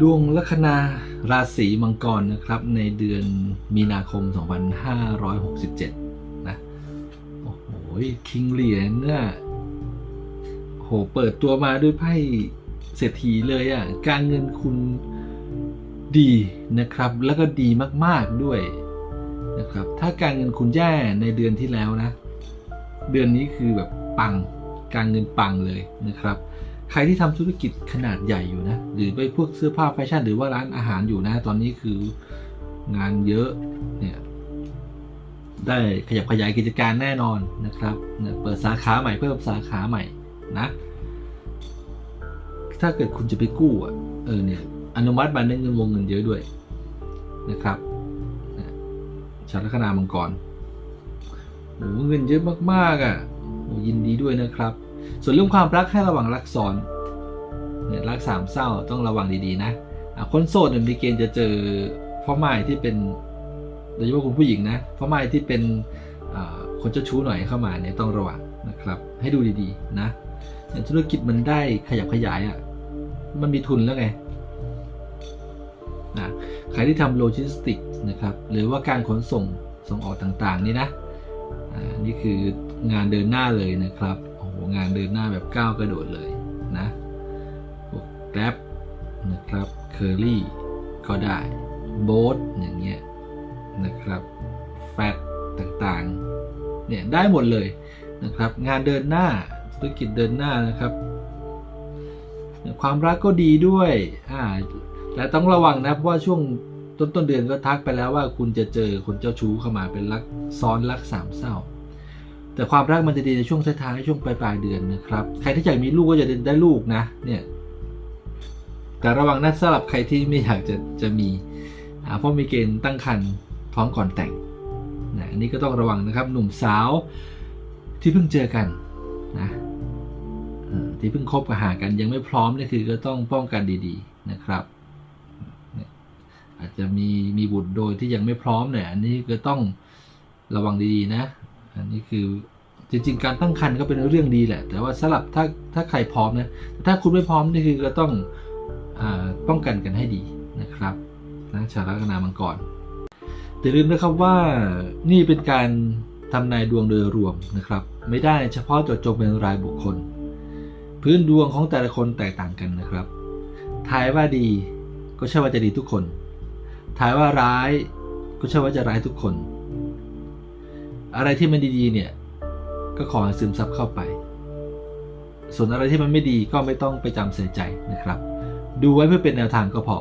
ดวงลัคนาราศีมังกรนะครับในเดือนมีนาคม 2567 นะ โอ้โหคิงเหรียญเนี่ยโหเปิดตัวมาด้วยไพ่เศรษฐีเลยอะ่ะ การเงินคุณดีนะครับ แล้วก็ดีมากๆด้วยนะครับ ถ้าการเงินคุณแย่ในเดือนที่แล้วนะ เดือนนี้คือแบบปัง การเงินปังเลยนะครับ ใครที่ทำธุรกิจขนาดใหญ่อยู่นะ หรือไปพวกเสื้อผ้าแฟชั่น หรือว่าร้านอาหารอยู่นะ ตอนนี้คืองานเยอะเนี่ย ได้ขยับขยายกิจการแน่นอนนะครับเปิดสาขาใหม่เพิ่มสาขาใหม่นะ ถ้าเกิดคุณจะไปกู้อะเออเนี่ยอนุมัติบัตรเงินวงเงินเยอะด้วยนะครับชาลัคนามังกรโอ้เงินเยอะมากๆอะยินดีด้วยนะครับ ส่วนเรื่องความรักให้ระวังรักซ้อนเนี่ยรักสามเศร้าต้องระวังดีๆนะคนโสดเนี่ยมีเกณฑ์จะเจอพ่อไม้ที่เป็นโดยเฉพาะคุณผู้หญิงนะพ่อไม้ที่เป็นคนเจ้าชู้หน่อยเข้ามาเนี่ยต้องระวังนะครับให้ดูดีๆนะธุรกิจมันได้ขยับขยายอะมันมีทุนแล้วไงนะใครที่ทำโลจิสติกนะครับหรือว่าการขนส่งส่งออกต่างๆนี่นะนี่คืองานเดินหน้าเลยนะครับ งานเดินหน้าแบบก้าวกระโดดเลยนะพวกแกร็บนะครับเคอรี่ก็ได้โบ๊ทอย่างเงี้ยนะครับแฟตต่างๆเนี่ยได้หมดเลยนะครับงานเดินหน้าธุรกิจเดินหน้านะครับ ความรักก็ดีด้วยอ่าแต่ต้องระวังนะเพราะว่าช่วงต้นต้นเดือนก็ทักไปแล้วว่าคุณจะเจอคนเจ้าชู้เข้ามาเป็นรักซ้อนรักสามเศร้า แต่ความรักมันจะดีในช่วงท้ายๆช่วงปลายปลายๆเดือนนะครับ ใครที่อยากมีลูกก็จะได้ลูกนะ เนี่ยแต่ระวังนะสำหรับใครที่ไม่อยากจะจะมีเพราะมีเกณฑ์ตั้งครรภ์ท้องก่อนแต่งนะอันนี้ก็ต้องระวังนะครับ หนุ่มสาวที่เพิ่งเจอกันนะที่เพิ่งคบกับหากันยังไม่พร้อมนี่คือก็ต้องป้องกันดี ๆนะครับ อาจจะมีมีบุตรโดยที่ยังไม่พร้อมเนี่ยอันนี้ก็ต้องระวังดีๆนะ อันนี้คือ จริง ๆ การตั้งครรภ์ก็เป็นเรื่องดีแหละ แต่ว่าสลับถ้าถ้าใครพร้อมนะถ้าคุณไม่พร้อมนี่คือก็ต้องอป้องกันกันให้ดีนะครับนะชาวลัคนามังกรแต่ลืมนะครับว่านี่เป็นการทำนายดวงโดยรวมนะครับ ไม่ได้เฉพาะเจาะจงเป็นรายบุคคล พื้นดวงของแต่ละคนแตกต่างกันนะครับทายว่าดีก็ใช่ว่าจะดีทุกคนทายว่าร้ายก็ใช่ว่าจะร้ายทุกคน อะไรที่มันดีๆเนี่ย ก็ขอซึมซับเข้าไป ส่วนอะไรที่มันไม่ดีก็ไม่ต้องไปจำเสียใจนะครับ ดูไว้เพื่อเป็นแนวทางก็พอ